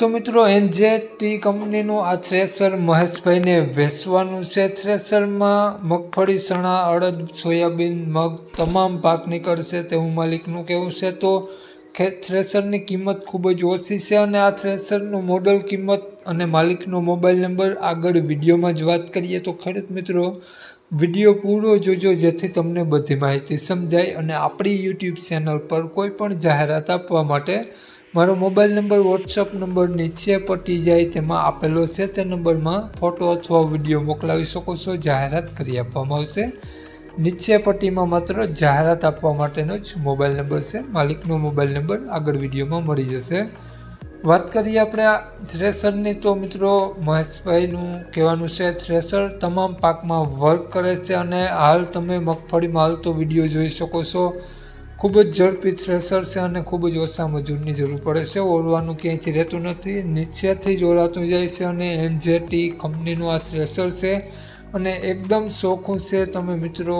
તો મિત્રો એનજેટી કંપનીનું આ થ્રેસર મહેશભાઈને વેચવાનું છે. થ્રેસરમાં મગફળી, ચણા, અડદ, સોયાબીન, મગ તમામ પાક નીકળશે તેવું માલિકનું કહેવું છે. તો થ્રેસરની કિંમત ખૂબ જ ઓછી છે અને આ થ્રેસરનું મોડલ કિંમત અને માલિકનો મોબાઈલ નંબર આગળ વિડીયોમાં જ વાત કરીએ તો ખેડૂત મિત્રો, વીડિયો પૂરો જોજો જેથી તમને બધી માહિતી સમજાય અને આપણી યુટ્યુબ ચેનલ પર કોઈ પણ જાહેરાત આપવા માટે મારો મોબાઈલ નંબર વોટ્સઅપ નંબર નીચે પટી જાય તેમાં આપેલો છે. તે નંબરમાં ફોટો અથવા વીડિયો મોકલાવી શકો છો. જાહેરાત કરી આપવામાં આવશે. નીચે પટ્ટીમાં માત્ર જાહેરાત આપવા માટેનો જ મોબાઈલ નંબર છે. માલિકનો મોબાઈલ નંબર આગળ વિડીયોમાં મળી જશે. વાત કરીએ આપણે આ થ્રેસરની તો મિત્રો, મહેશભાઈનું કહેવાનું છે થ્રેસર તમામ પાકમાં વર્ક કરે છે અને હાલ તમે મગફળીમાં હાલ તો વીડિયો જોઈ શકો છો. ખૂબ જ ઝડપી થ્રેસર છે અને ખૂબ જ ઓછા મજૂરની જરૂર પડે છે. ઓરવાનું ક્યાંયથી રહેતું નથી, નીચેથી જ ઓરાતું જાય છે અને એનજેટી કંપનીનું આ થ્રેસર છે અને એકદમ ચોખ્ખું છે. તમે મિત્રો,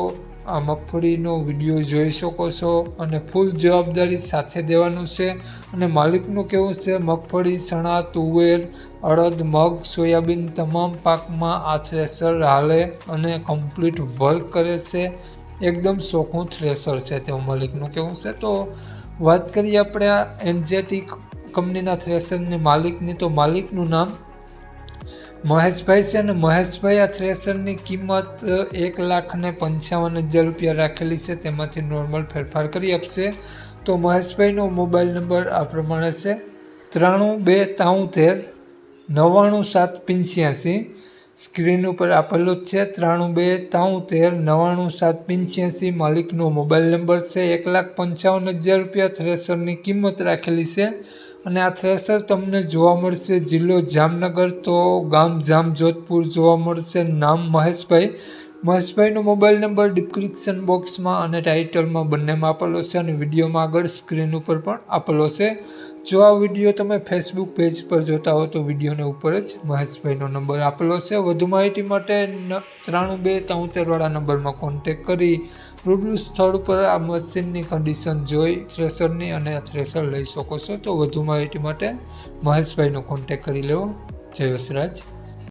આ મગફળીનો વીડિયો જોઈ શકો છો અને ફૂલ જવાબદારી સાથે દેવાનું છે અને માલિકનું કેવું છે, મગફળી, ચણા, તુવેર, અડદ, મગ, સોયાબીન, તમામ પાકમાં આ થ્રેસર હાલે અને કમ્પ્લીટ વર્ક કરે છે. એકદમ શોખું થ્રેસર છે તેવું માલિકનું કેવું છે? તો વાત કરીએ આપણે આ એનજેટી કંપનીના થ્રેસરની માલિકની. તો માલિકનું નામ મહેશભાઈ છે અને મહેશભાઈ આ થ્રેસરની કિંમત એક લાખ ને પંચાવન હજાર રૂપિયા રાખેલી છે. તેમાંથી નોર્મલ ફેરફાર કરી આપશે. તો મહેશભાઈનો મોબાઈલ નંબર આ પ્રમાણે છે. ત્રાણું બે તાઉતેર નવ્વાણું સાત પંચ્યાસી સ્ક્રીન ઉપર આપેલો જ છે, ત્રાણું બે તાઉતેર નવ્વાણું સાત, પંચ્યાસી, માલિકનો મોબાઈલ નંબર છે, એક લાખ પંચાવન હજાર રૂપિયા થ્રેસરની કિંમત રાખેલી છે. અને આ થ્રેસર તમને જોવા મળશે જિલ્લો જામનગર, તો ગામ જામ જોધપુર જોવા મળશે, નામ મહેશભાઈ. મહેશભાઈનો મોબાઈલ નંબર ડિસ્ક્રિપ્શન બોક્સમાં અને ટાઇટલમાં બંનેમાં આપેલો છે અને વિડીયોમાં આગળ સ્ક્રીન ઉપર પણ આપેલો છે. જો આ વીડિયો તમે ફેસબુક પેજ પર જોતા હો તો વિડીયોને ઉપર જ મહેશભાઈનો નંબર આપેલો છે. વધુ માહિતી માટે ત્રાણું બે તોતેરવાળા નંબરમાં કોન્ટેક કરી રૂબરૂ સ્થળ પર આ મશીનની કન્ડિશન જોઈ થ્રેસરની અને થ્રેસર લઈ શકો છો. તો વધુ માહિતી માટે મહેશભાઈનો કોન્ટેક કરી લેવો. જય વસરાજ.